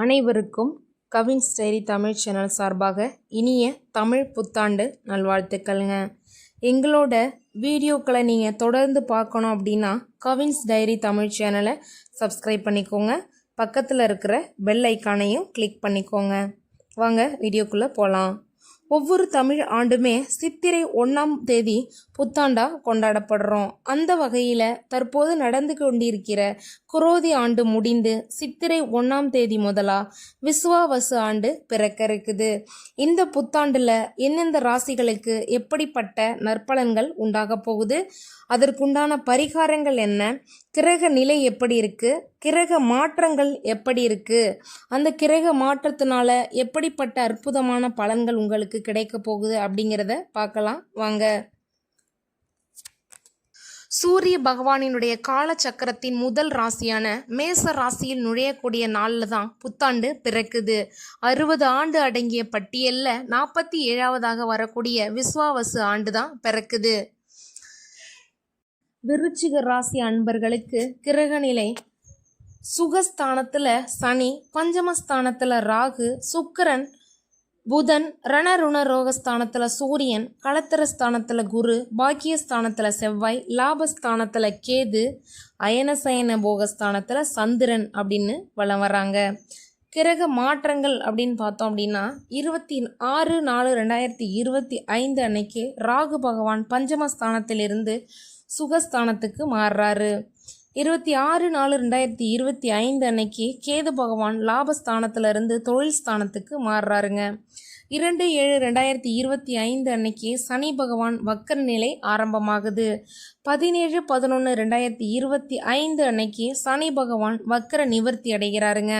அனைவருக்கும் Cavin's diary Tamil channel சார்பாக இனிய தமிழ் புத்தாண்டு நல்வாழ்த்துக்கள்ங்க. எங்களோட வீடியோக்களை நீங்கள் தொடர்ந்து பார்க்கணும் அப்படின்னா கவின்ஸ் டைரி தமிழ் சேனலை சப்ஸ்கிரைப் பண்ணிக்கோங்க. பக்கத்தில் இருக்கிற பெல் ஐக்கானையும் கிளிக் பண்ணிக்கோங்க. வாங்க வீடியோக்குள்ளே போகலாம் ஒவ்வொரு தமிழ் ஆண்டுமே சித்திரை ஒன்றாம் தேதி புத்தாண்டா கொண்டாடப்படுறோம். அந்த வகையில் தற்போது நடந்து கொண்டிருக்கிற குரோதி ஆண்டு முடிந்து சித்திரை ஒன்றாம் தேதி முதலா விசுவாவசு ஆண்டு பிறக்க இருக்குது இந்த புத்தாண்டில் எந்தெந்த ராசிகளுக்கு எப்படிப்பட்ட நற்பலன்கள் உண்டாக போகுது? அதற்குண்டான பரிகாரங்கள் என்ன? கிரக நிலை எப்படி இருக்குது கிரக மாற்றங்கள் எப்படி இருக்குது அந்த கிரக மாற்றத்தினால எப்படிப்பட்ட அற்புதமான பலன்கள் உங்களுக்கு கிடைக்க போகுது அப்படிங்கிறத பார்க்கலாம். வாங்க. சூரிய பகவானினுடைய காலச்சக்கரத்தின் முதல் ராசியான மேச ராசியில் நுழையக்கூடிய நாளில் தான் புத்தாண்டு பிறக்குது. அறுபது ஆண்டு அடங்கிய பட்டியலில் நாற்பத்தி ஏழாவதாக வரக்கூடிய விஸ்வாவசு ஆண்டு தான் பிறக்குது. விருச்சிக ராசி அன்பர்களுக்கு கிரகநிலை சுகஸ்தானத்தில் சனி பஞ்சமஸ்தானத்தில் ராகு சுக்கரன் புதன் ரணருண ரோகஸ்தானத்தில் சூரியன் களத்திரஸ்தானத்தில் குரு பாக்கியஸ்தானத்தில் செவ்வாய் லாபஸ்தானத்தில் கேது அயனசயன போகஸ்தானத்தில் சந்திரன் அப்படின்னு வலம் வராங்க. கிரக மாற்றங்கள் அப்படின்னு பார்த்தோம் அப்படின்னா இருபத்தி ஆறு நாலு ரெண்டாயிரத்தி இருபத்தி ஐந்து அன்னைக்கு ராகு பகவான் பஞ்சமஸ்தானத்திலிருந்து சுகஸ்தானத்துக்கு மாறுறாரு. இருபத்தி ஆறு நாலு ரெண்டாயிரத்தி இருபத்தி ஐந்து அன்னைக்கு கேது பகவான் லாபஸ்தானத்திலிருந்து தொழில் ஸ்தானத்துக்கு மாறுறாருங்க. இரண்டு ஏழு ரெண்டாயிரத்தி இருபத்தி ஐந்து அன்னைக்கு சனி பகவான் வக்கர நிலை ஆரம்பமாகுது. பதினேழு பதினொன்று ரெண்டாயிரத்தி இருபத்தி ஐந்து அன்னைக்கு சனி பகவான் வக்கர நிவர்த்தி அடைகிறாருங்க.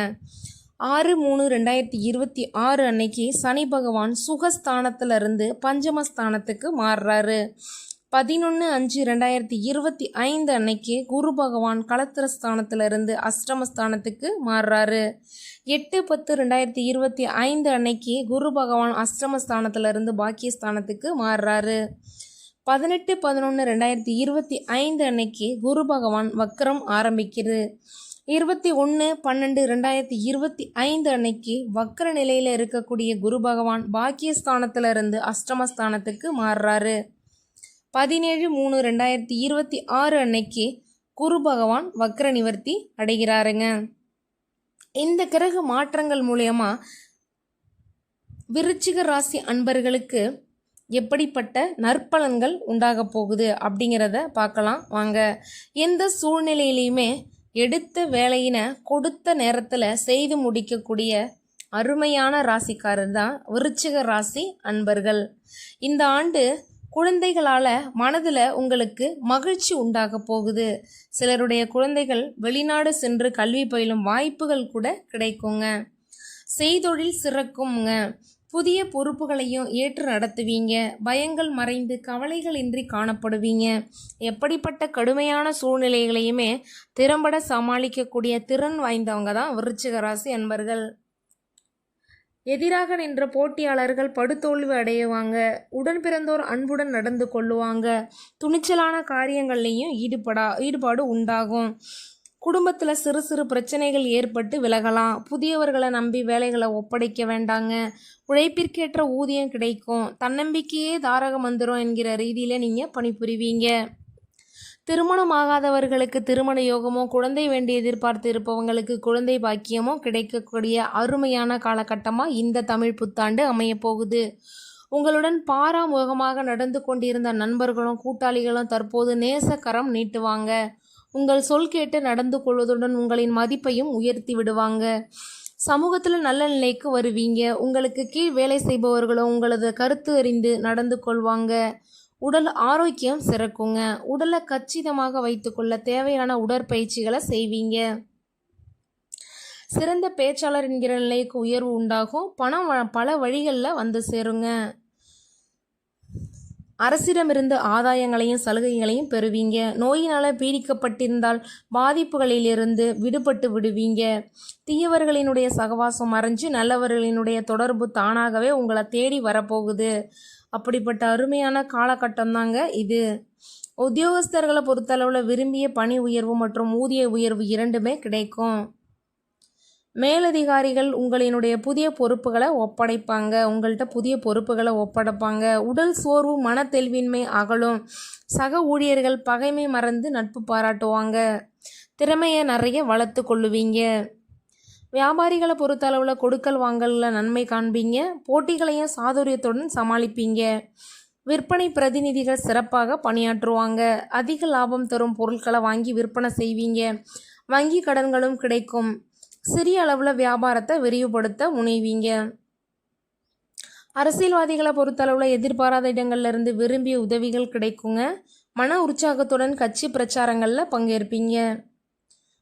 ஆறு மூணு ரெண்டாயிரத்தி இருபத்தி ஆறு அன்னைக்கு சனி பகவான் சுகஸ்தானத்திலிருந்து பஞ்சமஸ்தானத்துக்கு மாறுறாரு. பதினொன்று அஞ்சு ரெண்டாயிரத்தி இருபத்தி ஐந்து அன்னைக்கு குரு பகவான் களத்திரஸ்தானத்திலிருந்து அஷ்டமஸ்தானத்துக்கு மாறுறாரு. எட்டு பத்து ரெண்டாயிரத்தி இருபத்தி ஐந்து அன்னைக்கு குரு பகவான் அஷ்டமஸ்தானத்திலிருந்து பாக்கியஸ்தானத்துக்கு மாறுறாரு. பதினெட்டு பதினொன்று ரெண்டாயிரத்தி இருபத்தி ஐந்து அன்னைக்கு குரு பகவான் வக்கரம் ஆரம்பிக்கிறது. இருபத்தி ஒன்று பன்னெண்டு ரெண்டாயிரத்தி இருபத்தி ஐந்து அன்னைக்கு வக்கர நிலையில் இருக்கக்கூடிய குரு பகவான் பாக்கியஸ்தானத்திலிருந்து அஷ்டமஸ்தானத்துக்கு மாறுறாரு. பதினேழு மூணு ரெண்டாயிரத்தி இருபத்தி ஆறு அன்னைக்கு குரு பகவான் வக்ர நிவர்த்தி அடைகிறாருங்க. இந்த கிரக மாற்றங்கள் மூலயமா விருச்சிக ராசி அன்பர்களுக்கு எப்படிப்பட்ட நற்பலன்கள் உண்டாக போகுது அப்படிங்கிறத பார்க்கலாம். வாங்க. எந்த சூழ்நிலையிலையுமே எடுத்த வேலையினை கொடுத்த நேரத்தில் செய்து முடிக்கக்கூடிய அருமையான ராசிக்காரர் தான் விருச்சிக ராசி அன்பர்கள். இந்த ஆண்டு குழந்தைகளால் மனதில் உங்களுக்கு மகிழ்ச்சி உண்டாக போகுது. சிலருடைய குழந்தைகள் வெளிநாடு சென்று கல்வி பயிலும் வாய்ப்புகள் கூட கிடைக்குங்க. செய்தொழில் சிறக்குங்க. புதிய பொறுப்புகளையும் ஏற்று நடத்துவீங்க. பயங்கள் மறைந்து கவலைகள் இன்றி காணப்படுவீங்க. எப்படிப்பட்ட கடுமையான சூழ்நிலைகளையுமே திறம்பட சமாளிக்கக்கூடிய திறன் வாய்ந்தவங்க தான் விருச்சிக ராசி அன்பர்கள். எதிராக நின்ற போட்டியாளர்கள் படுதோல்வி அடையுவாங்க உடன் பிறந்தோர் அன்புடன் நடந்து கொள்ளுவாங்க. துணிச்சலான காரியங்கள்லேயும் ஈடுபடா ஈடுபாடு உண்டாகும். குடும்பத்தில் சிறு சிறு பிரச்சனைகள் ஏற்பட்டு விலகலாம். புதியவர்களை நம்பி வேலைகளை ஒப்படைக்க வேண்டாங்க. உழைப்பிற்கேற்ற ஊதியம் கிடைக்கும். தன்னம்பிக்கையே தாரக மந்திரம் என்கிற ரீதியில் நீங்கள் பணிபுரிவீங்க. திருமணம் ஆகாதவர்களுக்கு திருமண யோகமோ குழந்தை வேண்டி எதிர்பார்த்து இருப்பவங்களுக்கு குழந்தை பாக்கியமோ கிடைக்கக்கூடிய அருமையான காலகட்டமாக இந்த தமிழ் புத்தாண்டு அமையப்போகுது உங்களுடன் பாராமுகமாக நடந்து கொண்டிருந்த நண்பர்களும் கூட்டாளிகளும் தற்போது நேசக்கரம் நீட்டுவாங்க. உங்கள் சொல் கேட்டு நடந்து கொள்வதுடன் உங்களின் மதிப்பையும் உயர்த்தி விடுவாங்க. சமூகத்தில் நல்ல நிலைக்கு வருவீங்க. உங்களுக்கு கீழ் வேலை செய்பவர்களும் உங்களது கருத்து அறிந்து நடந்து கொள்வாங்க. உடல் ஆரோக்கியம் சிறக்குங்க. உடலை கச்சிதமாக வைத்துக்கொள்ள தேவையான உடற்பயிற்சிகளை செய்வீங்க. சிறந்த பேச்சாளர் என்கிற நிலைக்கு உயர்வு உண்டாகும். பணம் பல வழிகளில் வந்து சேருங்க. அரசிடமிருந்து ஆதாயங்களையும் சலுகைகளையும் பெறுவீங்க. நோயினால் பீடிக்கப்பட்டிருந்தால் பாதிப்புகளிலிருந்து விடுபட்டு விடுவீங்க. தீயவர்களினுடைய சகவாசம் மறைஞ்சு நல்லவர்களினுடைய தொடர்பு தானாகவே உங்களை தேடி வரப்போகுது. அப்படிப்பட்ட அருமையான காலகட்டம் தாங்க இது. உத்தியோகஸ்தர்களை பொறுத்தளவில் விரும்பிய பணி உயர்வு மற்றும் ஊதிய உயர்வு இரண்டுமே கிடைக்கும். மேலதிகாரிகள் உங்களினுடைய புதிய பொறுப்புகளை ஒப்படைப்பாங்க. உங்கள்கிட்ட புதிய பொறுப்புகளை ஒப்படைப்பாங்க. உடல் சோர்வு மனத்தெல்வின்மை அகலும். சக ஊழியர்கள் பகைமை மறந்து நட்பு பாராட்டுவாங்க. திறமையை நிறைய வளர்த்து கொள்ளுவீங்க. வியாபாரிகளை பொறுத்த அளவில் கொடுக்கல் வாங்கலில் நன்மை காண்பீங்க. போட்டிகளையும் சாதுரியத்துடன் சமாளிப்பீங்க. விற்பனை பிரதிநிதிகள் சிறப்பாக பணியாற்றுவாங்க. அதிக லாபம் தரும் பொருட்களை வாங்கி விற்பனை செய்வீங்க. வங்கி கடன்களும் கிடைக்கும். சிறிய அளவில் வியாபாரத்தை விரிவுபடுத்த முனைவீங்க. அரசியல்வாதிகளை பொறுத்தளவில் எதிர்பாராத இடங்கள்லேருந்து விரும்பிய உதவிகள் கிடைக்குங்க. மன உற்சாகத்துடன் கட்சி பிரச்சாரங்களில் பங்கேற்பீங்க.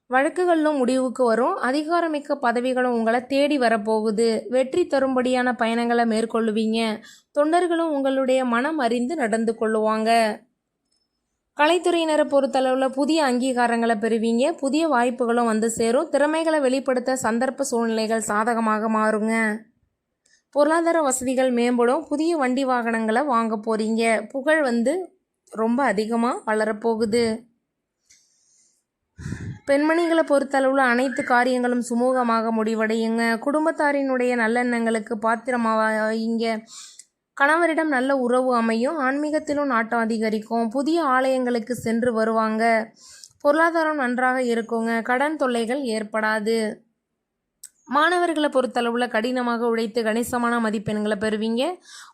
வழக்குகளிலும் முடிவுக்கு வரும். அதிகாரமிக்க பதவிகளும் உங்களை தேடி வரப்போகுது. வெற்றி தரும்படியான பயணங்களை மேற்கொள்ளுவீங்க. தொண்டர்களும் உங்களுடைய மனம் அறிந்து நடந்து கொள்ளுவாங்க. கலைத்துறையினரை பொறுத்தளவில் புதிய அங்கீகாரங்களை பெறுவீங்க. புதிய வாய்ப்புகளும் வந்து சேரும். திறமைகளை வெளிப்படுத்த சந்தர்ப்ப சூழ்நிலைகள் சாதகமாக மாறுங்க. பொருளாதார வசதிகள் மேம்படும். புதிய வண்டி வாகனங்களை வாங்க போகிறீங்க புகழ் வந்து ரொம்ப அதிகமாக வளரப்போகுது. பெண்மணிகளை பொறுத்தளவில் அனைத்து காரியங்களும் சுமூகமாக முடிவடையுங்க. குடும்பத்தாரினுடைய நல்லெண்ணங்களுக்கு பாத்திரமாவீங்க கணவரிடம் நல்ல உறவு அமையும். ஆன்மீகத்திலும் நாட்டம் அதிகரிக்கும். புதிய ஆலயங்களுக்கு சென்று வருவாங்க. பொருளாதாரம் நன்றாக இருக்குங்க. கடன் தொல்லைகள் ஏற்படாது. மாணவர்களை பொறுத்தளவில் கடினமாக உழைத்து கணிசமான மதிப்பெண்களை பெறுவீங்க.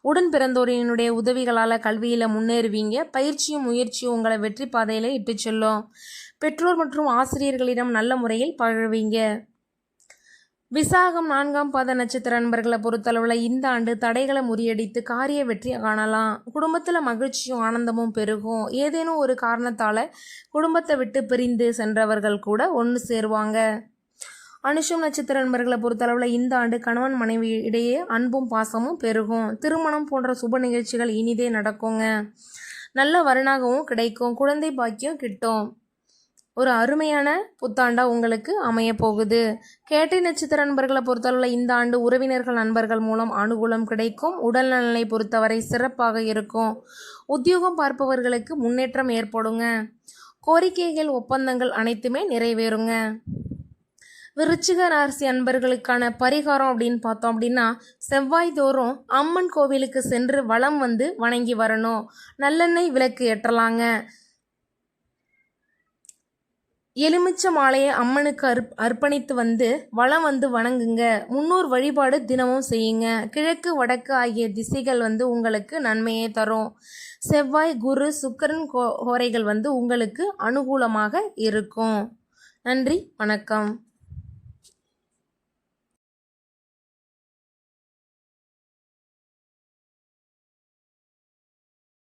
உடன் பிறந்தோரினுடைய உதவிகளால் கல்வியில் முன்னேறுவீங்க. பயிற்சியும் முயற்சியும் உங்களை வெற்றி பாதையில் இட்டு செல்லும். பெற்றோர் மற்றும் ஆசிரியர்களிடம் நல்ல முறையில் பழகுவீங்க. விசாகம் நான்காம் பாத நட்சத்திர நண்பர்களை பொறுத்தளவில் இந்த ஆண்டு தடைகளை முறியடித்து காரிய வெற்றி காணலாம். குடும்பத்தில் மகிழ்ச்சியும் ஆனந்தமும் பெருகும். ஏதேனும் ஒரு காரணத்தால் குடும்பத்தை விட்டு பிரிந்து சென்றவர்கள் கூட ஒன்று சேருவாங்க. அனுஷம் நட்சத்திர நண்பர்களை பொறுத்தளவில் இந்த ஆண்டு கணவன் மனைவி இடையே அன்பும் பாசமும் பெருகும். திருமணம் போன்ற சுப நிகழ்ச்சிகள் இனிதே நடக்குங்க. நல்ல வருணாகவும் கிடைக்கும். குழந்தை பாக்கியம் கிட்டும். ஒரு அருமையான புத்தாண்டாக உங்களுக்கு அமைய போகுது. கேட்டை நட்சத்திர நண்பர்களை பொறுத்தளவில் இந்த ஆண்டு உறவினர்கள் நண்பர்கள் மூலம் அனுகூலம் கிடைக்கும். உடல் நலனை பொறுத்தவரை சிறப்பாக இருக்கும். உத்தியோகம் பார்ப்பவர்களுக்கு முன்னேற்றம் ஏற்படுங்க. கோரிக்கைகள் ஒப்பந்தங்கள் அனைத்துமே நிறைவேறுங்க. விருச்சிக ராசி அன்பர்களுக்கான பரிகாரம் அப்படின்னு பார்த்தோம் அப்படின்னா செவ்வாய் தோறும் அம்மன் கோவிலுக்கு சென்று வளம் வந்து வணங்கி வரணும். நல்லெண்ணெய் விளக்கு ஏற்றலாங்க. எலுமிச்ச மாலையை அம்மனுக்கு அர்ப் அர்ப்பணித்து வந்து வளம் வந்து வணங்குங்க. முன்னூர் வழிபாடு தினமும் செய்யுங்க. கிழக்கு வடக்கு ஆகிய திசைகள் வந்து உங்களுக்கு நன்மையை தரும். செவ்வாய் குரு சுக்கரன் கோ ஹோரைகள் வந்து உங்களுக்கு அனுகூலமாக இருக்கும். நன்றி வணக்கம்.